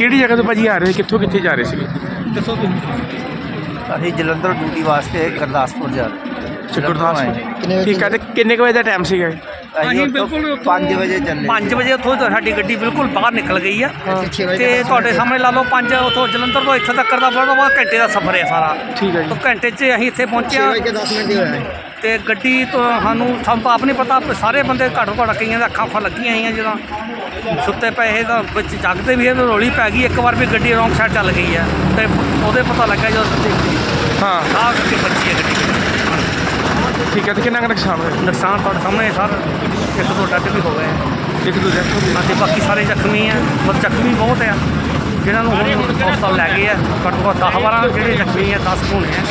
ਕਿਹੜੀ ਜਗ੍ਹਾ ਤੋਂ ਭਾਜੀ ਆ ਰਹੇ? ਕਿੱਥੋਂ ਕਿੱਥੇ ਜਾ ਰਹੇ ਸੀਗੇ? ਦੱਸੋ ਤੁਸੀਂ। ਅਸੀਂ ਜਲੰਧਰ ਡਿਊਟੀ ਵਾਸਤੇ ਗੁਰਦਾਸਪੁਰ ਜਾ ਰਹੇ। ਕਿੰਨੇ ਠੀਕ ਹੈ ਤੇ ਕਿੰਨੇ ਕੁ ਵਜੇ ਦਾ ਟਾਈਮ ਸੀਗਾ ਇਹ? ਅਸੀਂ ਬਿਲਕੁਲ 5 ਵਜੇ ਚੱਲੇ। 5 ਵਜੇ ਉੱਥੋਂ ਤਾਂ ਸਾਡੀ ਗੱਡੀ ਬਿਲਕੁਲ ਬਾਹਰ ਨਿਕਲ ਗਈ ਆ। ਤੇ ਤੁਹਾਡੇ ਸਾਹਮਣੇ ਲਾ ਲਓ 5 ਉੱਥੋਂ ਜਲੰਧਰ ਤੋਂ ਇੱਥੇ ਤੱਕ ਦਾ ਬੜਾ ਬਹੁਤ ਘੰਟੇ ਦਾ ਸਫ਼ਰ ਹੈ ਸਾਰਾ। ਠੀਕ ਹੈ ਤੋਂ ਜੀ ਘੰਟੇ 'ਚ ਅਸੀਂ ਇੱਥੇ ਪਹੁੰਚੇ ਕੇ 10 ਮਿੰਟ ਹੀ ਹੋਇਆ ਹੈ ਤੇ ਗੱਡੀ ਤੋਂ ਸਾਨੂੰ ਤਾਂ ਆਪ ਨਹੀਂ ਪਤਾ ਸਾਰੇ ਬੰਦੇ ਘੱਟੋ ਘੱਟ ਕਈਆਂ ਦੇ ਅੱਖਾਂ ਅੱਖਾਂ ਲੱਗੀਆਂ ਹੋਈਆਂ ਜਦੋਂ ਸੁੱਤੇ ਪਏ ਇਹ ਤਾਂ ਵਿੱਚ ਜਾਗਦੇ ਵੀ ਇਹ ਤਾਂ ਰੋਲੀ ਪੈ ਗਈ ਇੱਕ ਵਾਰ ਵੀ ਗੱਡੀ ਰੌਂਗ ਸਾਈਡ ਚੱਲ ਗਈ ਆ ਤੇ ਉਹਦੇ ਪਤਾ ਲੱਗਾ ਜਦੋਂ ਦੇਖੀ ਹਾਂ। ਆਹ ਕਰਕੇ ਬੱਚੀ ਹੈ ਗੱਡੀ ਠੀਕ ਹੈ ਤੇ ਕਿੰਨਾ ਕੁ ਨੁਕਸਾਨ ਹੋਇਆ? ਨੁਕਸਾਨ ਤੁਹਾਡੇ ਸਾਹਮਣੇ ਸਰ ਇੱਕ ਦੋ ਡੱਟ ਵੀ ਹੋ ਗਏ ਆ ਇੱਕ ਦੋ ਜਗ੍ਹਾ ਤੋਂ ਅਤੇ ਬਾਕੀ ਸਾਰੇ ਜ਼ਖਮੀ ਆ ਪਰ ਜ਼ਖਮੀ ਬਹੁਤ ਆ ਜਿਨ੍ਹਾਂ ਨੂੰ ਹੁਣ ਹਸਪਤਾਲ ਲੈ ਗਏ ਆ ਘੱਟੋ ਘੱਟ 10 12 ਜਿਹੜੇ ਜ਼ਖਮੀ ਆ 10 ਹੋਣੇ ਆ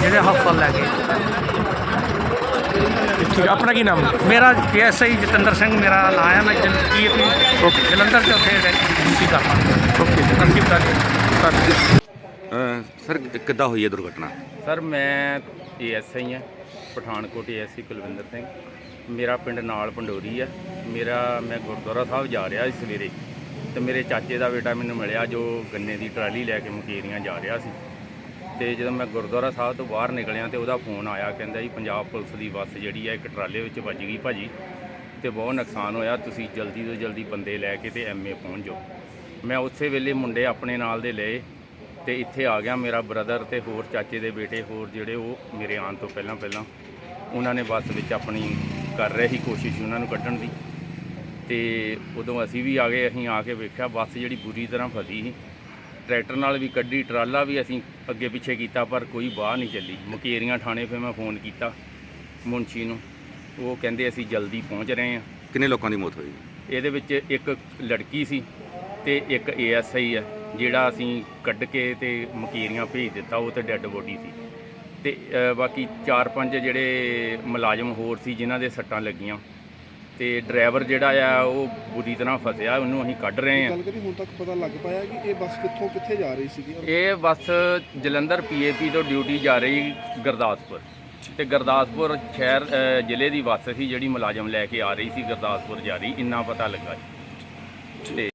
ਜਿਹੜੇ ਹਸਪਤਾਲ ਲੈ ਗਏ। ਠੀਕ ਹੈ ਆਪਣਾ ਕੀ ਨਾਮ? ਮੇਰਾ ਐਸਆਈ ਜਤਿੰਦਰ ਸਿੰਘ ਮੇਰਾ ਨਾਂ ਹੈ ਮੈਂ ਜਲੰਧਰ ਓਕੇ। ਜਲੰਧਰ ਚ ਉੱਥੇ ਡਿਊਟੀ ਕਰਦਾ ਓਕੇ। ਨਸੀਬਦਾਰੀ ਅ, ਸਰ ਕਿੱਦਾਂ ਹੋਈ ਹੈ ਦੁਰਘਟਨਾ? ਸਰ ਮੈਂ ਏਐਸਆਈ ਹਾਂ ਪਠਾਨਕੋਟ ਏਐਸਆਈ ਕੁਲਵਿੰਦਰ ਸਿੰਘ। ਮੇਰਾ ਪਿੰਡ ਨਾਲ ਪੰਡੋਰੀ ਆ। ਮੇਰਾ ਮੈਂ ਗੁਰਦੁਆਰਾ ਸਾਹਿਬ ਜਾ ਰਿਹਾ ਸੀ ਸਵੇਰੇ। ਤੇ ਮੇਰੇ ਚਾਚੇ ਦਾ ਬੇਟਾ ਮੈਨੂੰ ਮਿਲਿਆ ਜੋ ਗੰਨੇ ਦੀ ਟਰਾਲੀ ਲੈ ਕੇ ਮੁਕੇਰੀਆਂ ਜਾ ਰਿਹਾ ਸੀ। ਤੇ ਜਦੋਂ ਮੈਂ ਗੁਰਦੁਆਰਾ ਸਾਹਿਬ ਤੋਂ ਬਾਹਰ ਨਿਕਲਿਆ ਤੇ ਉਹਦਾ ਫੋਨ ਆਇਆ, ਕਹਿੰਦਾ ਜੀ ਪੰਜਾਬ ਪੁਲਿਸ ਦੀ ਬੱਸ ਜਿਹੜੀ ਆ, ਇੱਕ ਟਰਾਲੇ ਵਿੱਚ ਵੱਜ ਗਈ ਭਾਜੀ ਤੇ ਬਹੁਤ ਨੁਕਸਾਨ ਹੋਇਆ, ਤੁਸੀਂ ਜਲਦੀ ਤੋਂ ਜਲਦੀ ਬੰਦੇ ਲੈ ਕੇ ਤੇ ਐਮਏ ਪਹੁੰਚ ਜਾਓ। ਮੈਂ ਉਸੇ ਵੇਲੇ ਮੁੰਡੇ ਆਪਣੇ ਨਾਲ ਦੇ ਲਏ ਤੇ ਇੱਥੇ ਆ ਗਿਆ ਮੇਰਾ ਬ੍ਰਦਰ ਤੇ ਹੋਰ ਚਾਚੇ ਦੇ ਬੇਟੇ, ਹੋਰ ਜਿਹੜੇ ਉਹ ਮੇਰੇ ਆਉਣ ਤੋਂ ਪਹਿਲਾਂ ਪਹਿਲਾਂ ਉਹਨਾਂ ਨੇ ਬੱਸ ਵਿੱਚ ਆਪਣੀ ਕਰ ਰਹੇ ਸੀ ਕੋਸ਼ਿਸ਼ ਉਹਨਾਂ ਨੂੰ ਕੱਢਣ ਦੀ। ਤੇ ਉਦੋਂ ਅਸੀਂ ਵੀ ਆ ਗਏ, ਅਸੀਂ ਆ ਕੇ ਵੇਖਿਆ, ਬੱਸ ਜਿਹੜੀ ਬੁਰੀ ਤਰ੍ਹਾਂ ਫਸੀ ਸੀ। ਟਰੈਕਟਰ ਨਾਲ ਵੀ ਕੱਢੀ ਟਰਾਲਾ ਵੀ ਅਸੀਂ ਅੱਗੇ ਪਿੱਛੇ ਕੀਤਾ ਪਰ ਕੋਈ ਬਾਹਰ ਨਹੀਂ ਚੱਲੀ। ਮੁਕੇਰੀਆਂ ਥਾਣੇ 'ਤੇ ਮੈਂ ਫੋਨ ਕੀਤਾ ਮੁੰਸ਼ੀ ਨੂੰ। ਉਹ ਕਹਿੰਦੇ ਅਸੀਂ ਜਲਦੀ ਪਹੁੰਚ ਰਹੇ ਹਾਂ। ਕਿੰਨੇ ਲੋਕਾਂ ਦੀ ਮੌਤ ਹੋਈ? ਇਹਦੇ ਵਿੱਚ ਇੱਕ ਲੜਕੀ ਸੀ ਤੇ ਇੱਕ ਏਐਸਆਈ ਹੈ ਜਿਹੜਾ ਅਸੀਂ ਕੱਢ ਕੇ ਤੇ ਮਕੀਰੀਆਂ ਭੇਜ ਦਿੱਤਾ ਉਹ ਤੇ ਡੈੱਡ ਬੋਡੀ ਸੀ। ਤੇ ਬਾਕੀ 4-5 ਜਿਹੜੇ ਮੁਲਾਜ਼ਮ ਹੋਰ ਸੀ ਜਿਨ੍ਹਾਂ ਦੇ ਸੱਟਾਂ ਲੱਗੀਆਂ ਤੇ ਡਰਾਈਵਰ ਜਿਹੜਾ ਆ ਉਹ ਬੁਰੀ ਤਰ੍ਹਾਂ ਫਸਿਆ ਉਹਨੂੰ ਅਸੀਂ ਕੱਢ ਰਹੇ ਹਾਂ। ਗੱਲ ਕਰੀ ਹੁਣ ਤੱਕ ਪਤਾ ਲੱਗ ਪਾਇਆ ਕਿ ਇਹ ਬੱਸ ਕਿੱਥੋਂ ਕਿੱਥੇ ਜਾ ਰਹੀ ਸੀਗੀ? ਔਰ ਇਹ ਬੱਸ ਜਲੰਧਰ ਪੀਏਪੀ ਤੋਂ ਡਿਊਟੀ ਜਾ ਰਹੀ ਗੁਰਦਾਸਪੁਰ। ਤੇ ਗੁਰਦਾਸਪੁਰ ਸ਼ਹਿਰ ਅ, ਜ਼ਿਲ੍ਹੇ ਦੀ ਬੱਸ ਸੀ ਜਿਹੜੀ ਮੁਲਾਜ਼ਮ ਲੈ ਕੇ ਆ ਰਹੀ ਸੀ ਗੁਰਦਾਸਪੁਰ ਜਾ ਰਹੀ ਇੰਨਾ ਪਤਾ ਲੱਗਾ। ਜੀ। ਤੇ